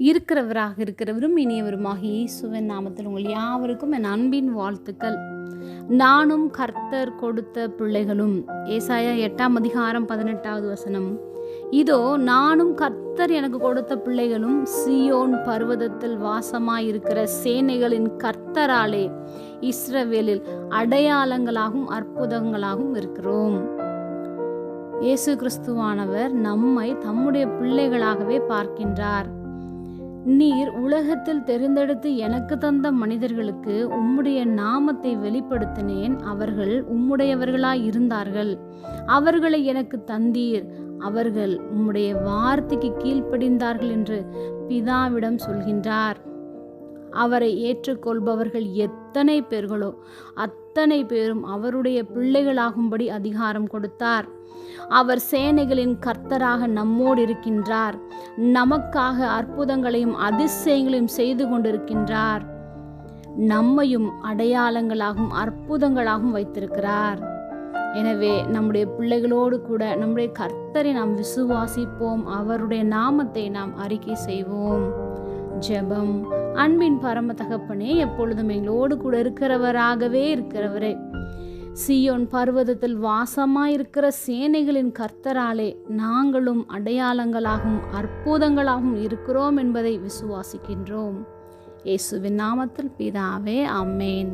இருக்கிறவராக இருக்கிறவரும் இனியவருமாக இயேசுவின் நாமத்தில் உங்கள் யாவருக்கும் என் அன்பின் வாழ்த்துக்கள். நானும் கர்த்தர் கொடுத்த பிள்ளைகளும் ஏசாயா எட்டாம் அதிகாரம் பதினெட்டாவது வசனம். இதோ நானும் கர்த்தர் எனக்கு கொடுத்த பிள்ளைகளும் சியோன் பர்வதத்தில் வாசமாயிருக்கிற சேனைகளின் கர்த்தராலே இஸ்ரவேலில் அடையாளங்களாகவும் அற்புதங்களாகவும் இருக்கிறோம். இயேசு கிறிஸ்துவானவர் நம்மை தம்முடைய பிள்ளைகளாகவே பார்க்கின்றார். நீர் உலகத்தில் தெரிந்தெடுத்து எனக்கு தந்த மனிதர்களுக்கு உம்முடைய நாமத்தை வெளிப்படுத்தினேன். அவர்கள் உம்முடையவர்களாய் இருந்தார்கள். அவர்களை எனக்கு தந்தீர். அவர்கள் உம்முடைய வார்த்தைக்கு கீழ்ப்படிந்தார்கள் என்று பிதாவிடம் சொல்கின்றார். அவரை ஏற்றுக்கொள்பவர்கள் எத்தனை பேர்களோ அத்தனை பேரும் அவருடைய பிள்ளைகளாகும்படி அதிகாரம் கொடுத்தார். அவர் சேனைகளின் கர்த்தராக நம்மோடு இருக்கின்றார் நமக்காக அற்புதங்களையும் அதிசயங்களையும் செய்து கொண்டிருக்கின்றார். நம்மையும் அடையாளங்களாகவும் அற்புதங்களாகவும் வைத்திருக்கிறார். எனவே நம்முடைய பிள்ளைகளோடு கூட நம்முடைய கர்த்தரை நாம் விசுவாசிப்போம். அவருடைய நாமத்தை நாம் அறிக்கை செய்வோம். ஜெபம் அன்பின் பரம தகப்பனே எப்பொழுதும் எங்களோடு கூட இருக்கிறவராகவே இருக்கிறவரே. சியோன் பர்வதத்தில் வாசமாயிருக்கிற சேனைகளின் கர்த்தராலே நாங்களும் அடையாளங்களாகவும் அற்புதங்களாகவும் இருக்கிறோம் என்பதை விசுவாசிக்கின்றோம். இயேசுவின் நாமத்தில் பிதாவே அம்மேன்